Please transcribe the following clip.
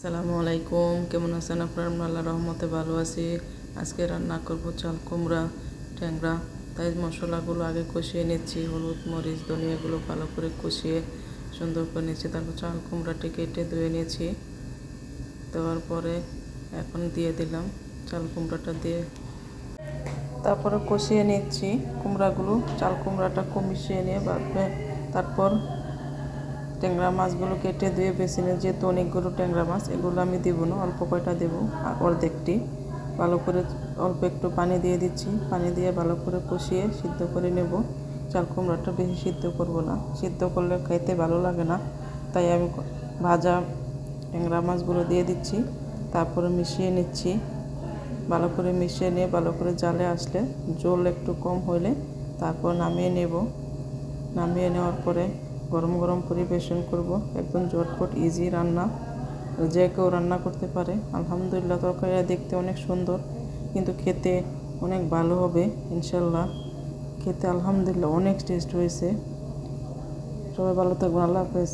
আসসালামু আলাইকুম। কেমন আছেন আপনার? আল্লাহ রহমতে ভালো আছি। আজকে রান্না করব চাল, কুমড়া, ট্যাংরা। তাই মশলাগুলো আগে কষিয়ে নিচ্ছি। হলুদ, মরিচ, ধনিয়াগুলো ভালো করে কষিয়ে সুন্দর করে নিচ্ছি। তারপর চাল, কুমড়াটি কেটে ধুয়ে নিয়েছি দেওয়ার পরে এখন দিয়ে দিলাম চাল, কুমড়াটা দিয়ে। তারপরে কষিয়ে নিচ্ছি কুমড়াগুলো। চাল, কুমড়াটা কমিয়ে নিয়ে বাদবে তারপর ট্যাংরা মাছগুলো কেটে ধুয়ে বেছে নিয়ে, যেহেতু অনেকগুলো ট্যাংরা মাছ, এগুলো আমি দেবো না, অল্প কয়টা দেবো অর্ধেকটি। ভালো করে অল্প একটু পানি দিয়ে দিচ্ছি, পানি দিয়ে ভালো করে কষিয়ে সিদ্ধ করে নেব। চাল কুমড়াটা বেশি সিদ্ধ করব না, সিদ্ধ করলে খাইতে ভালো লাগে না। তাই আমি ভাজা ট্যাংরা মাছগুলো দিয়ে দিচ্ছি, তারপরে মিশিয়ে নিচ্ছি। ভালো করে মিশিয়ে নিয়ে, ভালো করে জালে আসলে জল একটু কম হলে তারপর নামিয়ে নেব। নামিয়ে নেওয়ার পরে গরম গরম পরিবেশন করব। একদম ঝটপট ইজি রান্না। যে কেউ রান্না করতে পারে। আলহামদুলিল্লাহ, তরকারিটা দেখতে অনেক সুন্দর। কিন্তু খেতে অনেক ভালো হবে, ইনশাল্লাহ। খেতে আলহামদুলিল্লাহ অনেক টেস্ট হয়েছে। সবাই ভালো থাকবেন, আল্লাহ হাফেজ।